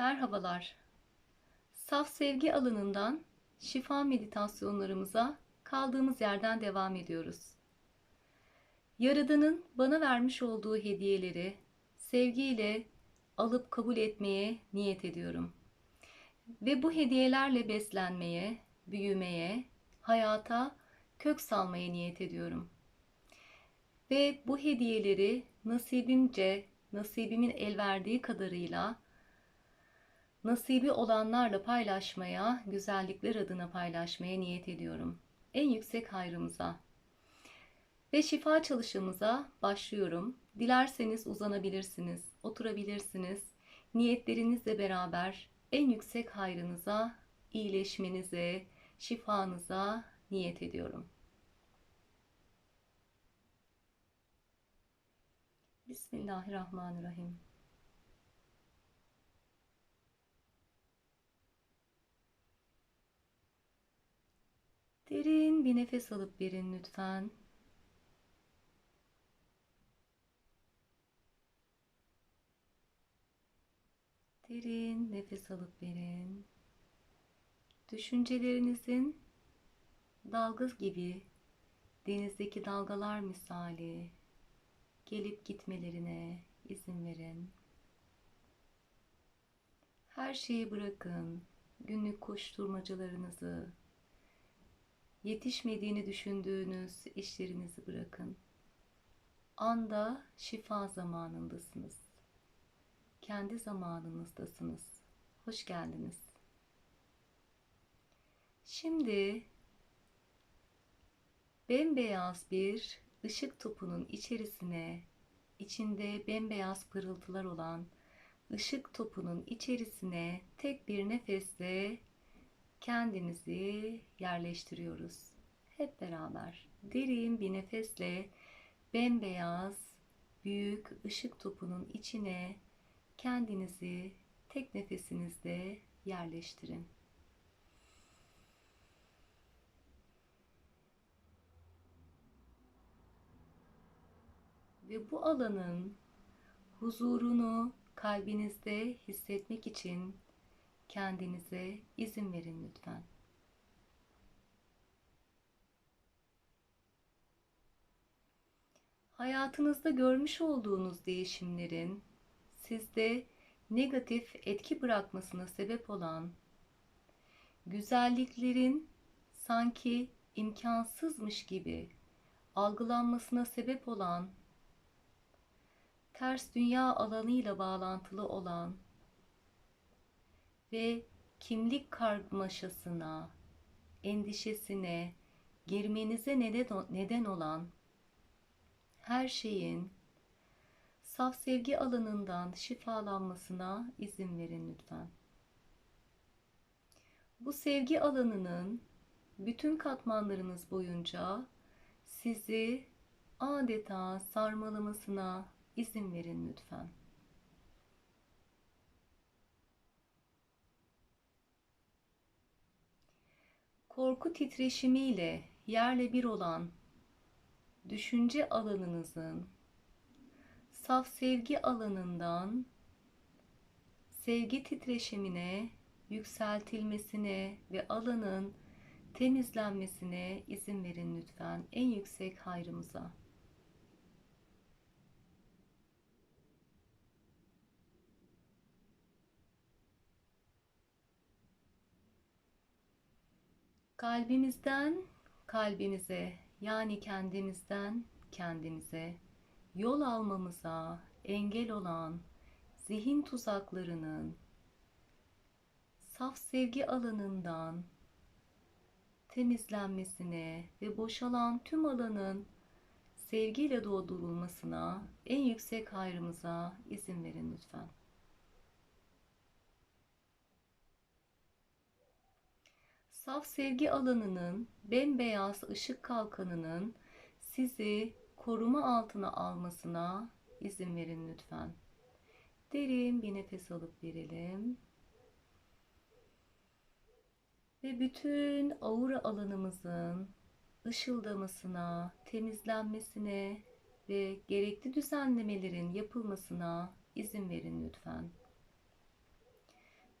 Merhabalar. Saf sevgi alanından şifa meditasyonlarımıza kaldığımız yerden devam ediyoruz. Yaradan'ın bana vermiş olduğu hediyeleri sevgiyle alıp kabul etmeye niyet ediyorum. Ve bu hediyelerle beslenmeye, büyümeye, hayata kök salmaya niyet ediyorum. Ve bu hediyeleri nasibimce, nasibimin el verdiği kadarıyla nasibi olanlarla paylaşmaya, güzellikler adına paylaşmaya niyet ediyorum. En yüksek hayrımıza. Ve şifa çalışımıza başlıyorum. Dilerseniz uzanabilirsiniz, oturabilirsiniz. Niyetlerinizle beraber en yüksek hayrınıza, iyileşmenize, şifanıza niyet ediyorum. Bismillahirrahmanirrahim. Derin bir nefes alıp verin lütfen. Derin nefes alıp verin. Düşüncelerinizin dalga gibi denizdeki dalgalar misali gelip gitmelerine izin verin. Her şeyi bırakın. Günlük koşturmacalarınızı, yetişmediğini düşündüğünüz işlerinizi bırakın. Anda şifa zamanındasınız. Kendi zamanınızdasınız. Hoş geldiniz. Şimdi bembeyaz bir ışık topunun içerisine içinde bembeyaz pırıltılar olan ışık topunun içerisine tek bir nefesle kendimizi yerleştiriyoruz. Hep beraber derin bir nefesle bembeyaz büyük ışık topunun içine kendinizi tek nefesinizde yerleştirin. Ve bu alanın huzurunu kalbinizde hissetmek için kendinize izin verin lütfen. Hayatınızda görmüş olduğunuz değişimlerin sizde negatif etki bırakmasına sebep olan güzelliklerin sanki imkansızmış gibi algılanmasına sebep olan ters dünya alanıyla bağlantılı olan ve kimlik karmaşasına, endişesine girmenize neden olan her şeyin saf sevgi alanından şifalanmasına izin verin lütfen. Bu sevgi alanının bütün katmanlarınız boyunca sizi adeta sarmalamasına izin verin lütfen. Korku titreşimiyle yerle bir olan düşünce alanınızın saf sevgi alanından sevgi titreşimine yükseltilmesine ve alanın temizlenmesine izin verin lütfen en yüksek hayrımıza. Kalbimizden kalbimize yani kendimizden kendimize yol almamıza engel olan zihin tuzaklarının saf sevgi alanından temizlenmesine ve boşalan tüm alanın sevgiyle doldurulmasına en yüksek hayrımıza izin verin lütfen. Saf sevgi alanının bembeyaz ışık kalkanının sizi koruma altına almasına izin verin lütfen. Derin bir nefes alıp verelim. Ve bütün aura alanımızın ışıldamasına, temizlenmesine ve gerekli düzenlemelerin yapılmasına izin verin lütfen.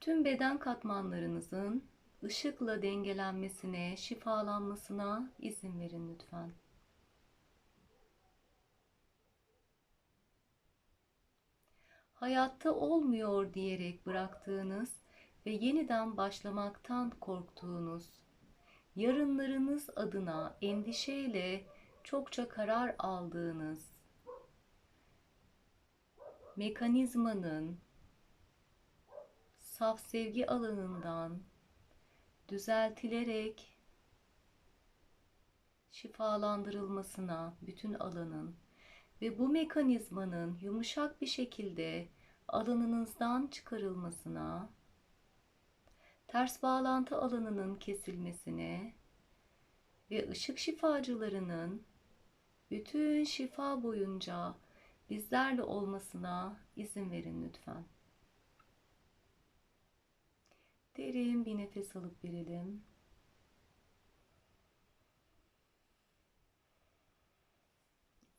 Tüm beden katmanlarınızın ışıkla dengelenmesine, şifalanmasına izin verin lütfen. Hayatta olmuyor diyerek bıraktığınız ve yeniden başlamaktan korktuğunuz, yarınlarınız adına endişeyle çokça karar aldığınız mekanizmanın saf sevgi alanından düzeltilerek şifalandırılmasına bütün alanın ve bu mekanizmanın yumuşak bir şekilde alanınızdan çıkarılmasına, ters bağlantı alanının kesilmesine ve ışık şifacılarının bütün şifa boyunca bizlerle olmasına izin verin lütfen. Derin bir nefes alıp verelim.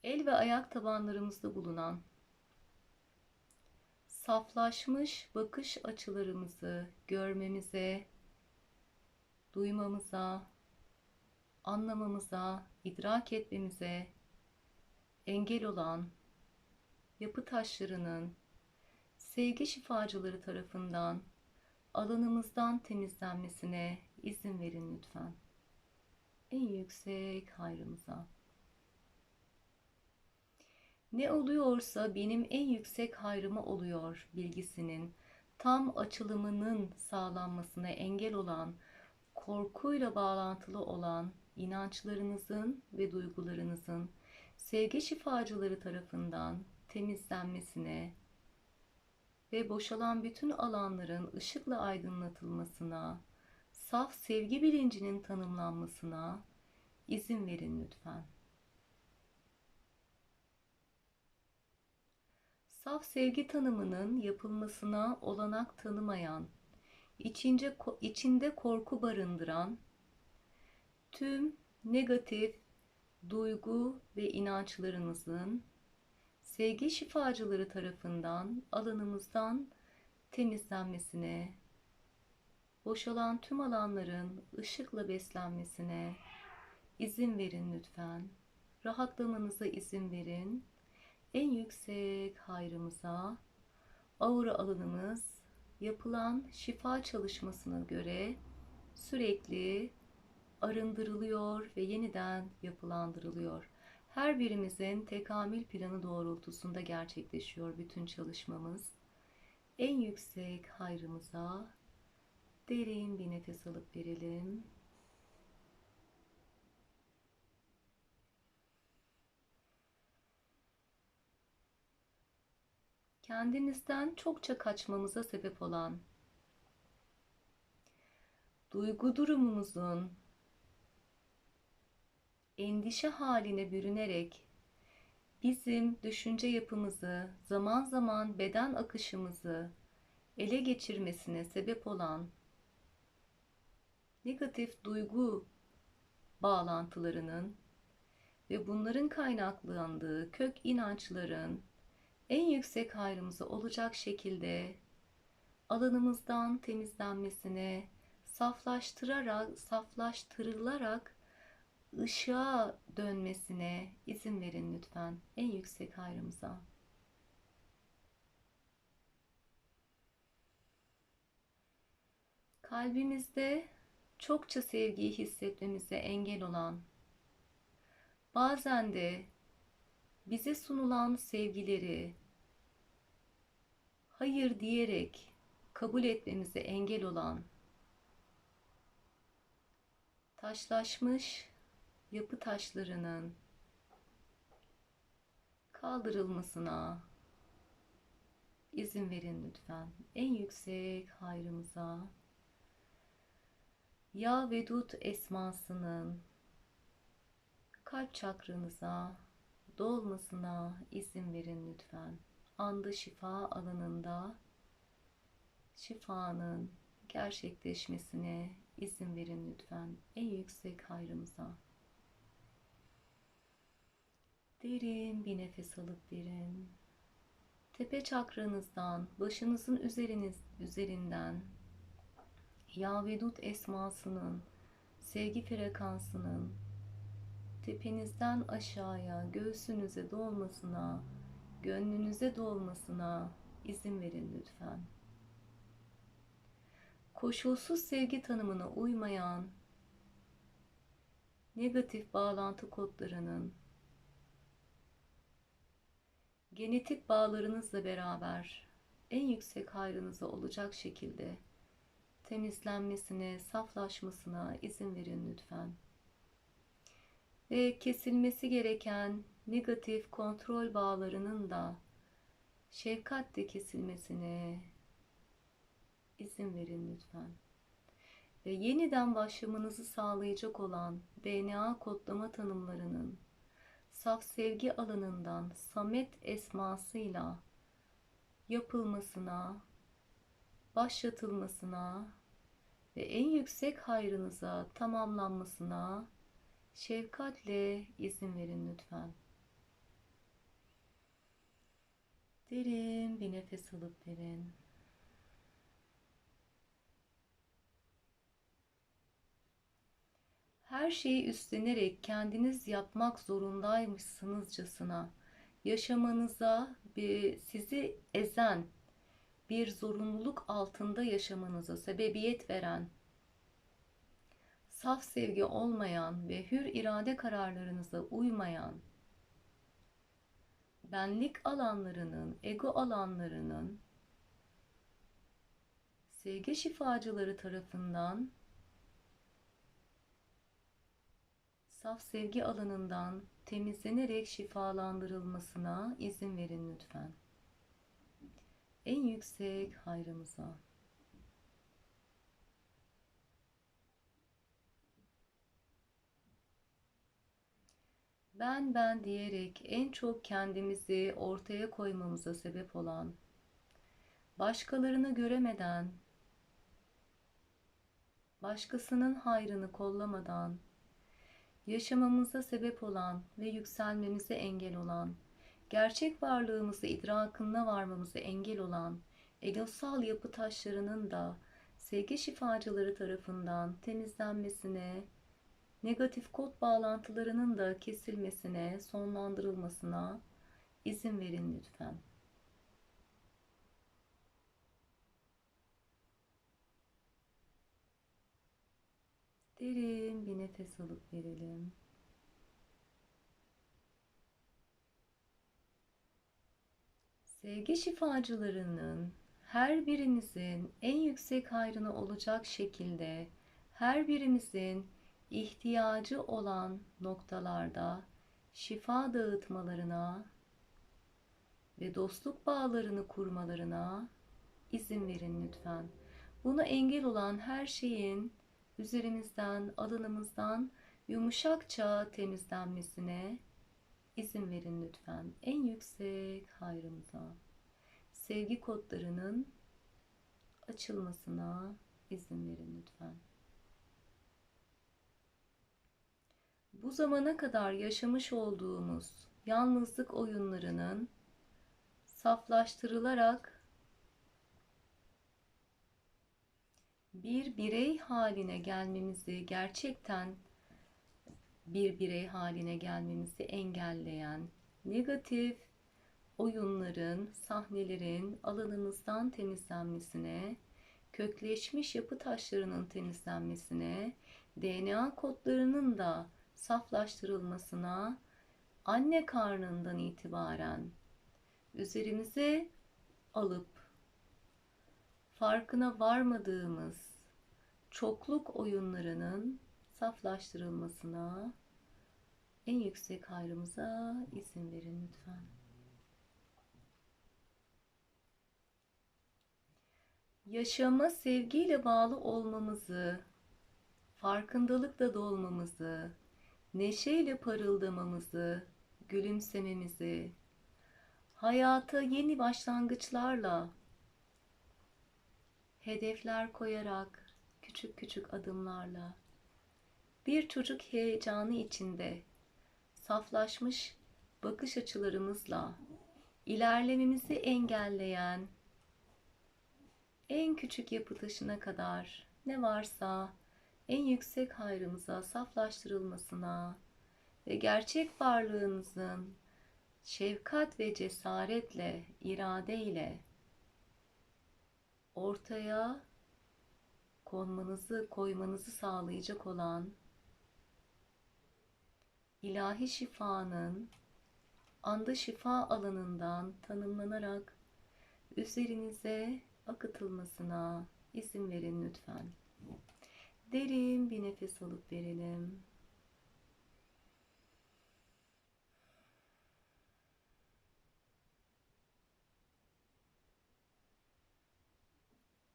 El ve ayak tabanlarımızda bulunan saflaşmış bakış açılarımızı görmemize, duymamıza, anlamamıza, idrak etmemize engel olan yapı taşlarının sevgi şifacıları tarafından alanımızdan temizlenmesine izin verin lütfen. En yüksek hayrımıza. Ne oluyorsa benim en yüksek hayrıma oluyor bilgisinin tam açılımının sağlanmasına engel olan, korkuyla bağlantılı olan inançlarınızın ve duygularınızın sevgi şifacıları tarafından temizlenmesine ve boşalan bütün alanların ışıkla aydınlatılmasına, saf sevgi bilincinin tanımlanmasına izin verin lütfen. Saf sevgi tanımının yapılmasına olanak tanımayan, içince, içinde korku barındıran, tüm negatif duygu ve inançlarınızın sevgi şifacıları tarafından alanımızdan temizlenmesine, boşalan tüm alanların ışıkla beslenmesine izin verin lütfen. Rahatlamanıza izin verin. En yüksek hayrımıza, aura alanımız yapılan şifa çalışmasına göre sürekli arındırılıyor ve yeniden yapılandırılıyor. Her birimizin tekamül planı doğrultusunda gerçekleşiyor bütün çalışmamız. En yüksek hayrımıza derin bir nefes alıp verelim. Kendimizden çokça kaçmamıza sebep olan duygu durumumuzun endişe haline bürünerek bizim düşünce yapımızı, zaman zaman beden akışımızı ele geçirmesine sebep olan negatif duygu bağlantılarının ve bunların kaynaklandığı kök inançların en yüksek hayrımıza olacak şekilde alanımızdan temizlenmesine saflaştırarak, saflaştırılarak ışığa dönmesine izin verin lütfen en yüksek hayrımıza. Kalbimizde çokça sevgiyi hissetmemize engel olan, bazen de bize sunulan sevgileri hayır diyerek kabul etmemize engel olan, taşlaşmış yapı taşlarının kaldırılmasına izin verin lütfen. En yüksek hayrımıza Ya Vedut esmasının kalp çakranıza dolmasına izin verin lütfen. Anda şifa alanında şifanın gerçekleşmesine izin verin lütfen. En yüksek hayrımıza. Derin bir nefes alıp verin. tepe çakranızdan, başınızın üzeriniz üzerinden Ya Vedut esmasının, sevgi frekansının tepenizden aşağıya, göğsünüze dolmasına, gönlünüze dolmasına izin verin lütfen. Koşulsuz sevgi tanımına uymayan negatif bağlantı kodlarının genetik bağlarınızla beraber en yüksek hayrınıza olacak şekilde temizlenmesine, saflaşmasına izin verin lütfen. Ve kesilmesi gereken negatif kontrol bağlarının da şefkatle kesilmesine izin verin lütfen. Ve yeniden başlamanızı sağlayacak olan DNA kodlama tanımlarının saf sevgi alanından Samet esmasıyla yapılmasına, başlatılmasına ve en yüksek hayrınıza tamamlanmasına şefkatle izin verin lütfen. Derin bir nefes alıp verin. Her şeyi üstlenerek kendiniz yapmak zorundaymışsınızcasına yaşamanıza sizi ezen bir zorunluluk altında yaşamanıza sebebiyet veren saf sevgi olmayan ve hür irade kararlarınıza uymayan benlik alanlarının, ego alanlarının sevgi şifacıları tarafından saf sevgi alanından temizlenerek şifalandırılmasına izin verin lütfen. En yüksek hayrımıza. ben ben diyerek en çok kendimizi ortaya koymamıza sebep olan, başkalarını göremeden, başkasının hayrını kollamadan, yaşamamıza sebep olan ve yükselmemize engel olan, gerçek varlığımızı idrakına varmamıza engel olan egosal yapı taşlarının da sevgi şifacıları tarafından temizlenmesine, negatif kod bağlantılarının da kesilmesine, sonlandırılmasına izin verin lütfen. Derin bir nefes alıp verelim. Sevgi şifacılarının her birimizin en yüksek hayrına olacak şekilde her birimizin ihtiyacı olan noktalarda şifa dağıtmalarına ve dostluk bağlarını kurmalarına izin verin lütfen. Buna engel olan her şeyin üzerimizden, alanımızdan yumuşakça temizlenmesine izin verin lütfen. En yüksek hayrımıza, sevgi kodlarının açılmasına izin verin lütfen. bu zamana kadar yaşamış olduğumuz yalnızlık oyunlarının saflaştırılarak bir birey haline gelmemizi gerçekten bir birey haline gelmemizi engelleyen negatif oyunların, sahnelerin alanımızdan temizlenmesine, kökleşmiş yapı taşlarının temizlenmesine, DNA kodlarının da saflaştırılmasına anne karnından itibaren üzerimize alıp farkına varmadığımız çokluk oyunlarının saflaştırılmasına en yüksek hayrımıza izin verin lütfen. Yaşama sevgiyle bağlı olmamızı, farkındalıkla dolmamızı, neşeyle parıldamamızı, gülümsememizi, hayata yeni başlangıçlarla, hedefler koyarak, küçük küçük adımlarla, bir çocuk heyecanı içinde, saflaşmış bakış açılarımızla, ilerlememizi engelleyen en küçük yapı taşına kadar ne varsa en yüksek hayrımıza saflaştırılmasına ve gerçek varlığınızın şefkat ve cesaretle, iradeyle ortaya konmanızı, koymanızı sağlayacak olan ilahi şifanın anda şifa alanından tanımlanarak üzerinize akıtılmasına izin verin lütfen. Derin bir nefes alıp verelim.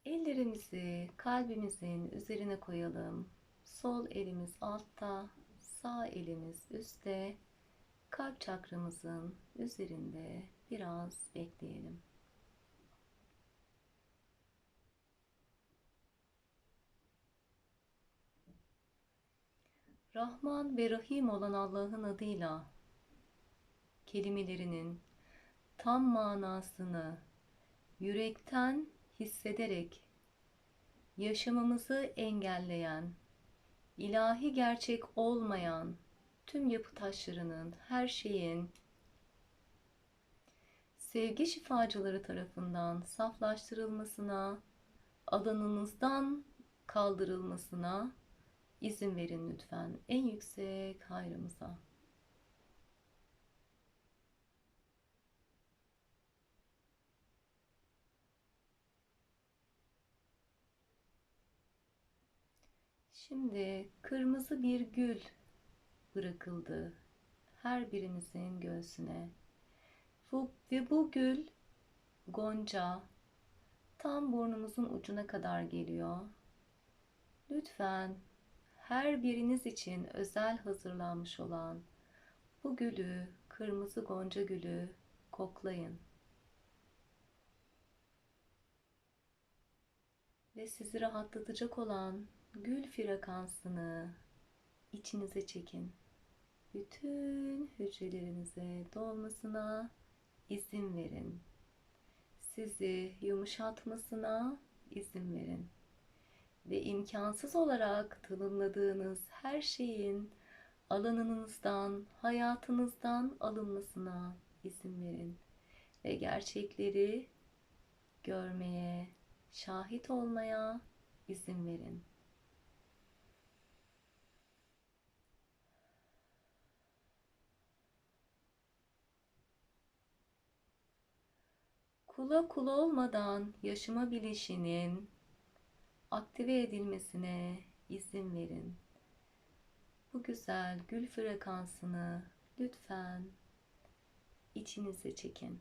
Ellerimizi kalbimizin üzerine koyalım. Sol elimiz altta, sağ elimiz üstte. Kalp çakramızın üzerinde biraz bekleyelim. Rahman ve Rahim olan Allah'ın adıyla kelimelerinin tam manasını yürekten hissederek yaşamamızı engelleyen, ilahi gerçek olmayan tüm yapı taşlarının, her şeyin sevgi şifacıları tarafından saflaştırılmasına, alanınızdan kaldırılmasına izin verin lütfen en yüksek hayrımıza. Şimdi kırmızı bir gül bırakıldı her birimizin göğsüne. Bu, ve bu gül gonca tam burnumuzun ucuna kadar geliyor. Lütfen her biriniz için özel hazırlanmış olan bu gülü, kırmızı gonca gülü koklayın. Ve sizi rahatlatacak olan gül frekansını içinize çekin. Bütün hücrelerinize dolmasına izin verin. Sizi yumuşatmasına izin verin. Ve imkansız olarak tanımladığınız her şeyin alanınızdan, hayatınızdan alınmasına izin verin. Ve gerçekleri görmeye, şahit olmaya izin verin. Kula kul olmadan yaşama bilişinin aktive edilmesine izin verin. Bu güzel gül frekansını lütfen içinize çekin.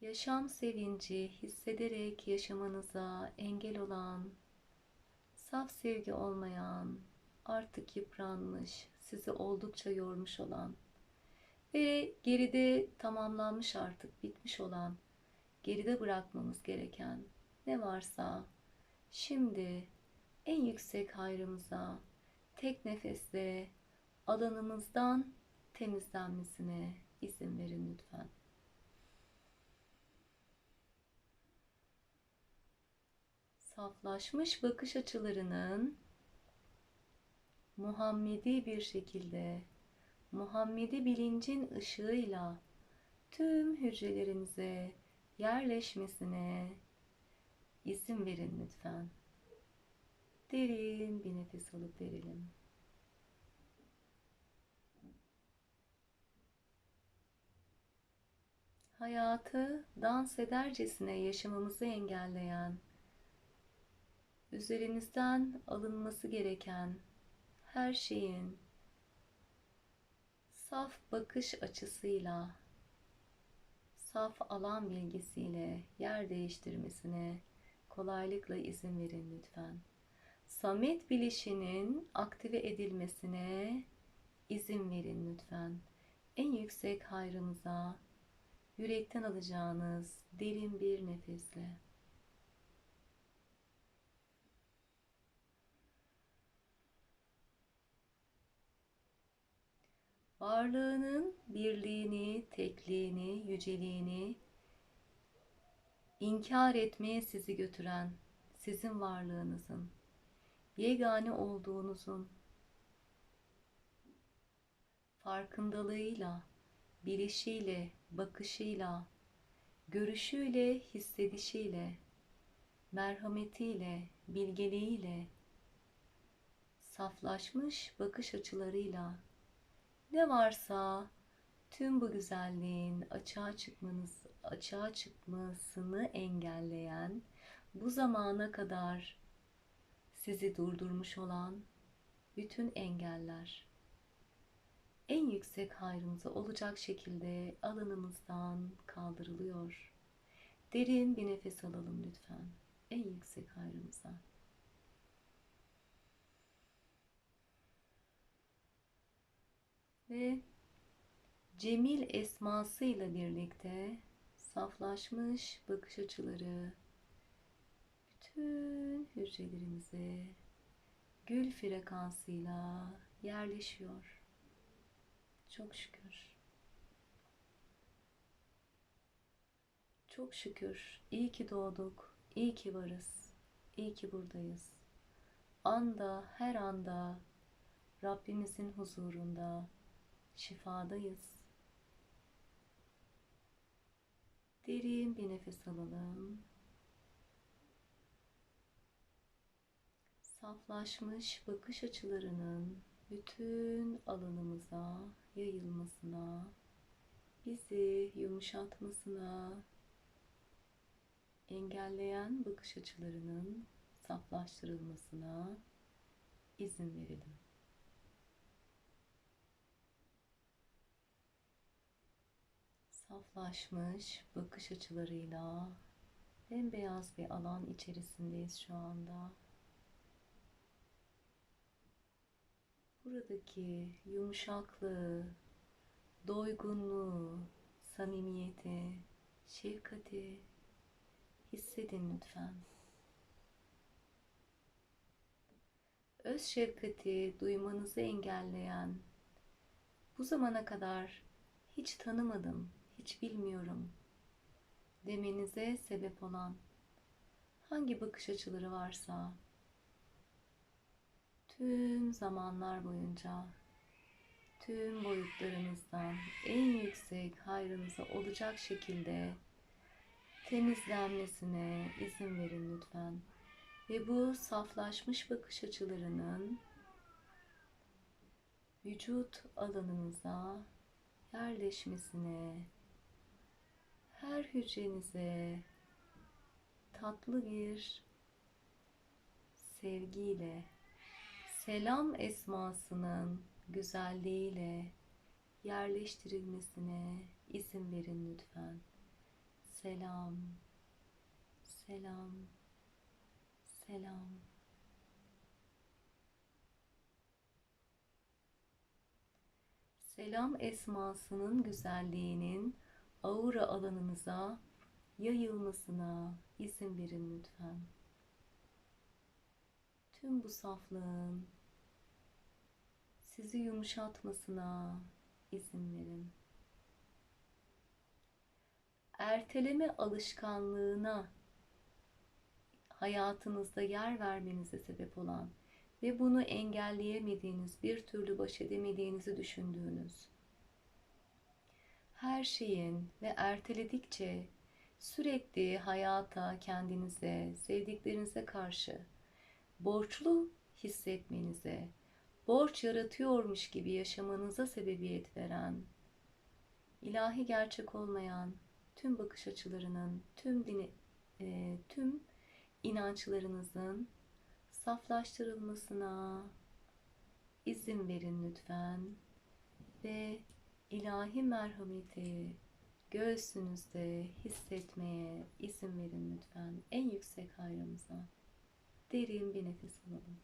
Yaşam sevinci hissederek yaşamanıza engel olan, saf sevgi olmayan, artık yıpranmış, sizi oldukça yormuş olan ve geride tamamlanmış artık bitmiş olan, geride bırakmamız gereken ne varsa şimdi en yüksek hayrımıza tek nefeste alanımızdan temizlenmesine izin verin lütfen. Saflaşmış bakış açılarının Muhammedi bir şekilde Muhammedi bilincin ışığıyla tüm hücrelerimize yerleşmesine izin verin lütfen. Derin bir nefes alıp verelim. Hayatı dans edercesine yaşamamızı engelleyen, üzerimizden alınması gereken her şeyin saf bakış açısıyla, saf alan bilgisiyle yer değiştirmesine kolaylıkla izin verin lütfen. Samet bilişinin aktive edilmesine izin verin lütfen. En yüksek hayrımıza yürekten alacağınız derin bir nefesle. Varlığının birliğini, tekliğini, yüceliğini inkar etmeye sizi götüren, sizin varlığınızın, yegane olduğunuzun farkındalığıyla, bilişiyle, bakışıyla, görüşüyle, hissedişiyle, merhametiyle, bilgeliğiyle, saflaşmış bakış açılarıyla ne varsa tüm bu güzelliğin açığa çıkmanız, açığa çıkmasını engelleyen, bu zamana kadar sizi durdurmuş olan bütün engeller en yüksek hayrımıza olacak şekilde alanımızdan kaldırılıyor. Derin bir nefes alalım lütfen. En yüksek hayrımıza. Ve Cemil esmasıyla birlikte saflaşmış bakış açıları bütün hücrelerimize gül frekansıyla yerleşiyor. Çok şükür. Çok şükür. İyi ki doğduk. İyi ki varız. İyi ki buradayız. Anda, her anda Rabbimizin huzurunda şifadayız. Derin bir nefes alalım. Saflaşmış bakış açılarının bütün alanımıza yayılmasına, bizi yumuşatmasına, engelleyen bakış açılarının saflaştırılmasına izin verelim. Saflaşmış bakış açılarıyla bembeyaz bir alan içerisindeyiz şu anda. Buradaki yumuşaklığı, doygunluğu, samimiyeti, şefkati hissedin lütfen. Öz şefkati duymanızı engelleyen, bu zamana kadar hiç tanımadım, hiç bilmiyorum demenize sebep olan hangi bakış açıları varsa tüm zamanlar boyunca tüm boyutlarınızdan en yüksek hayrınıza olacak şekilde temizlenmesine izin verin lütfen. Ve bu saflaşmış bakış açılarının vücut alanınıza yerleşmesine, her hücrenize tatlı bir sevgiyle, selam esmasının güzelliğiyle yerleştirilmesine izin verin lütfen. Selam, selam, selam. Selam esmasının güzelliğinin aura alanınıza yayılmasına izin verin lütfen. Tüm bu saflığın sizi yumuşatmasına izin verin. Erteleme alışkanlığına hayatınızda yer vermenize sebep olan ve bunu engelleyemediğiniz, bir türlü baş edemediğinizi düşündüğünüz her şeyin ve erteledikçe sürekli hayata, kendinize, sevdiklerinize karşı borçlu hissetmenize, borç yaratıyormuş gibi yaşamanıza sebebiyet veren, ilahi gerçek olmayan tüm bakış açılarının, tüm dini, e, tüm inançlarınızın saflaştırılmasına izin verin lütfen ve ilahi merhameti göğsünüzde hissetmeye izin verin lütfen en yüksek hayrımıza. Derin bir nefes alalım.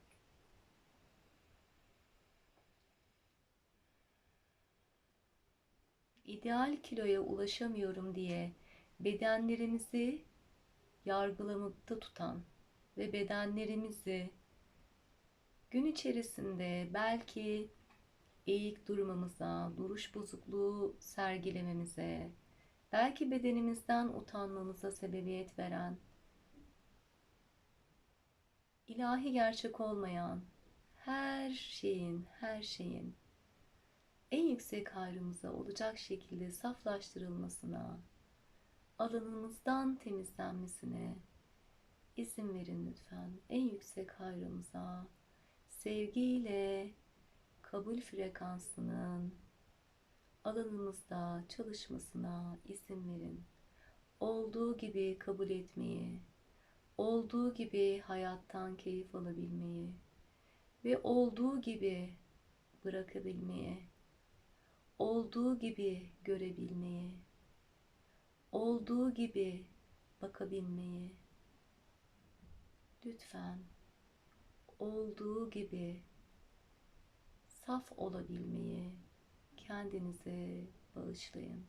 İdeal kiloya ulaşamıyorum diye bedenlerimizi yargılamakta tutan ve bedenlerimizi gün içerisinde belki eğik durmamıza, duruş bozukluğu sergilememize, belki bedenimizden utanmamıza sebebiyet veren, ilahi gerçek olmayan her şeyin, her şeyin en yüksek hayrımıza olacak şekilde saflaştırılmasına, alanımızdan temizlenmesine izin verin lütfen. En yüksek hayrımıza sevgiyle kabul frekansının alanımızda çalışmasına izin verin. Olduğu gibi kabul etmeyi, olduğu gibi hayattan keyif alabilmeyi ve olduğu gibi bırakabilmeyi, olduğu gibi görebilmeyi, olduğu gibi bakabilmeyi, lütfen olduğu gibi saf olabilmeyi kendinize bağışlayın.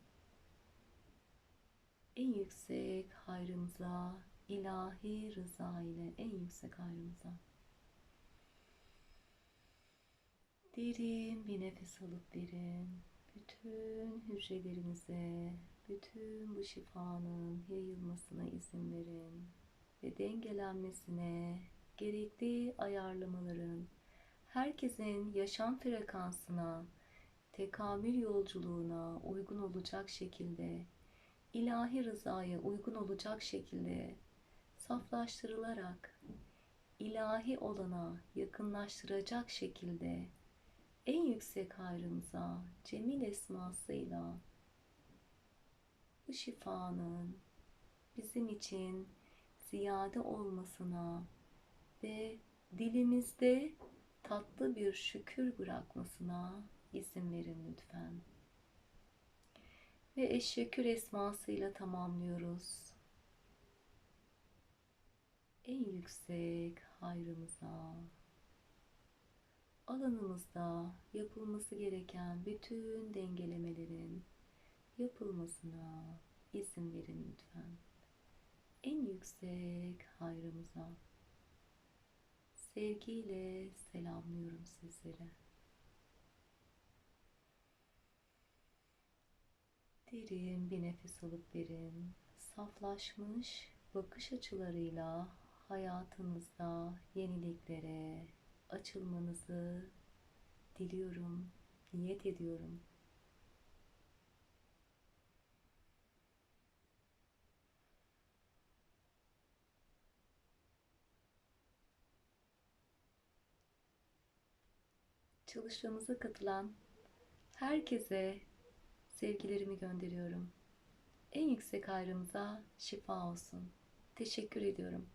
En yüksek hayrımıza, ilahi rıza ile en yüksek hayrımıza. Derin bir nefes alıp verin. Bütün hücrelerinize, bütün bu şifanın yayılmasına izin verin ve dengelenmesine gerekli ayarlamaların herkesin yaşam frekansına, tekamül yolculuğuna uygun olacak şekilde, ilahi rızaya uygun olacak şekilde saflaştırılarak ilahi olana yakınlaştıracak şekilde en yüksek hayrımıza Cemil esmasıyla bu şifanın bizim için ziyade olmasına ve dilimizde tatlı bir şükür bırakmasına izin verin lütfen. Ve eşşekür esmasıyla tamamlıyoruz. En yüksek hayrımıza, alanımızda yapılması gereken bütün dengelemelerin yapılmasına izin verin lütfen. En yüksek hayrımıza sevgiyle selamlıyorum sizlere. Derin bir nefes alıp verin. Saflaşmış bakış açılarıyla hayatınızda yeniliklere açılmanızı diliyorum, niyet ediyorum. Çalışmamıza katılan herkese sevgilerimi gönderiyorum. En yüksek hayrımıza şifa olsun. Teşekkür ediyorum.